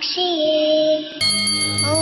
ಪಕ್ಷಿಯೇ ಓ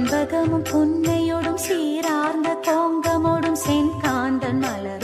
செண்பகமும் புன்னையோடும் சீரார்ந்த கோங்கமோடும் செங்காந்தன் மலர்.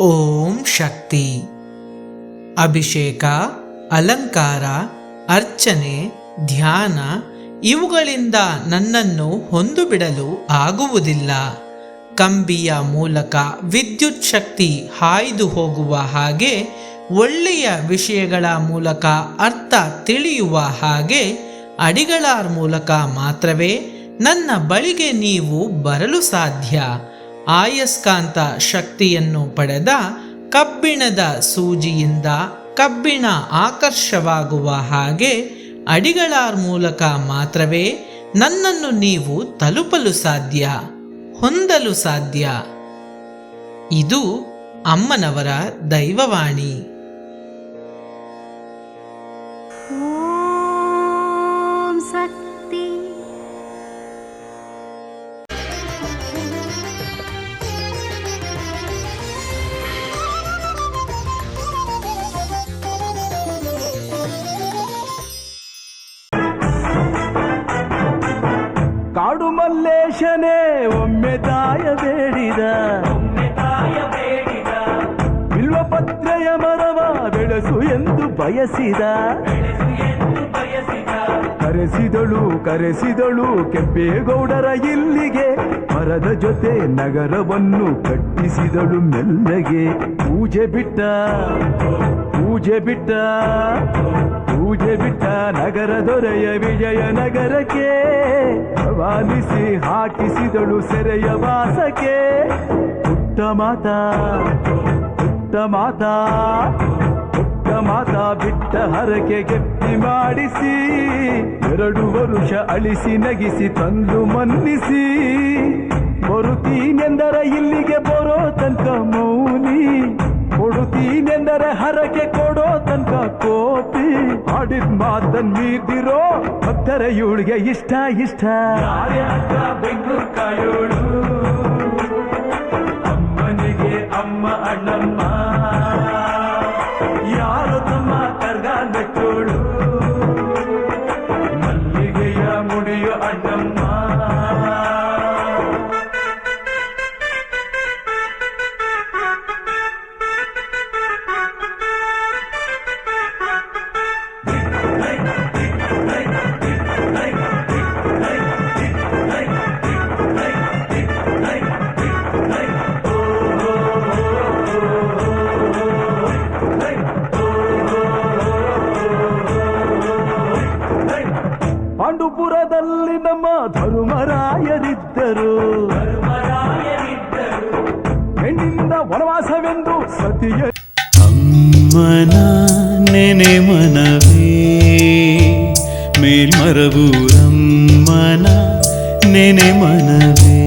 ಓಂ ಶಕ್ತಿ. ಅಭಿಷೇಕ, ಅಲಂಕಾರ, ಅರ್ಚನೆ, ಧ್ಯಾನ ಇವುಗಳಿಂದ ನನ್ನನ್ನು ಹೊಂದು ಬಿಡಲು ಆಗುವುದಿಲ್ಲ. ಕಂಬಿಯ ಮೂಲಕ ವಿದ್ಯುತ್ ಶಕ್ತಿ ಹಾಯ್ದು ಹೋಗುವ ಹಾಗೆ, ಒಳ್ಳೆಯ ವಿಷಯಗಳ ಮೂಲಕ ಅರ್ಥ ತಿಳಿಯುವ ಹಾಗೆ, ಅಡಿಗಳಾರ್ ಮೂಲಕ ಮಾತ್ರವೇ ನನ್ನ ಬಳಿಗೆ ನೀವು ಬರಲು ಸಾಧ್ಯ. ಆಯಸ್ಕಾಂತ ಶಕ್ತಿಯನ್ನು ಪಡೆದ ಕಬ್ಬಿಣದ ಸೂಜಿಯಿಂದ ಕಬ್ಬಿಣ ಆಕರ್ಷವಾಗುವ ಹಾಗೆ ಅಡಿಗಳಾರ್ ಮೂಲಕ ಮಾತ್ರವೇ ನನ್ನನ್ನು ನೀವು ತಲುಪಲು ಸಾಧ್ಯ, ಹೊಂದಲು ಸಾಧ್ಯ. ಇದು ಅಮ್ಮನವರ ದೈವವಾಣಿ. ಮಲ್ಲೇಶನೇ ಒಮ್ಮೆ ತಾಯ ಬೇಡಿದ. ಬಿಲ್ವಪತ್ರೆಯ ಮರವ ಬೆಳೆಸು ಎಂದು ಬಯಸಿದ. ಕರೆಸಿದಳು ಕರೆಸಿದಳು ಕೆಂಪೇಗೌಡರ ಇಲ್ಲಿಗೆ. ಮರದ ಜೊತೆ ನಗರವನ್ನು ಕಟ್ಟಿಸಿದಳು ಮೆಲ್ಲಗೆ. ಪೂಜೆ ಬಿಟ್ಟ ಪೂಜೆ ಬಿಟ್ಟ. ಪೂಜೆ ಬಿಟ್ಟ ನಗರ ದೊರೆಯ ವಿಜಯ ನಗರಕ್ಕೆ, ವಾಲಿಸಿ ಹಾಕಿಸಿದಳು ಸೆರೆಯ ವಾಸಕ್ಕೆ. ಪುಟ್ಟ ಮಾತಾ ಪುಟ್ಟ ಮಾತಾ, ಪುಟ್ಟ ಮಾತ ಬಿಟ್ಟ ಹರಕೆ ಗೆಪ್ಪಿ ಮಾಡಿಸಿ, ಎರಡು ವರುಷ ಅಳಿಸಿ ನಗಿಸಿ ತಂದು ಮನ್ನಿಸಿ. ಬರುತ್ತೀನೆಂದರ ಇಲ್ಲಿಗೆ ಬರೋ ತನಕ ಮೌನಿ, ಕೊಡುತ್ತೀನೆಂದರೆ ಹರಕೆ ಕೊಡೋ ತನಕ ಕೋಪಿ. ಆಡಿದ್ ಮಾತನ್ ಮೀದಿರೋ ಭಕ್ತರ ಇವಳಿಗೆ ಇಷ್ಟ ಇಷ್ಟ ಬೆಂಗಳೂರು ಕಾಯೋಳು, ಅಮ್ಮನಿಗೆ ಅಮ್ಮ ಅಣ್ಣಮ್ಮ. ಯಾರು ತಮ್ಮ ಕರ್ಗ ನೆಟ್ಟೋಳು ಮಲ್ಲಿಗೆಯ ಮುಡಿಯೋ ಅಣ್ಣಮ್ಮ. ಪಾಂಡುಪುರದಲ್ಲಿ ನಮ್ಮ ಧರ್ಮರಾಯರಿದ್ದರು ಹೆಣ್ಣಿಂದ ವನವಾಸವೆಂದು ಸತಿಯ ಅಮ್ಮನ ನೆನೆ ಮನವೇ ಮೇಲ್ಮರಬೂರಮ್ಮನ ನೆನೆ ಮನವೇ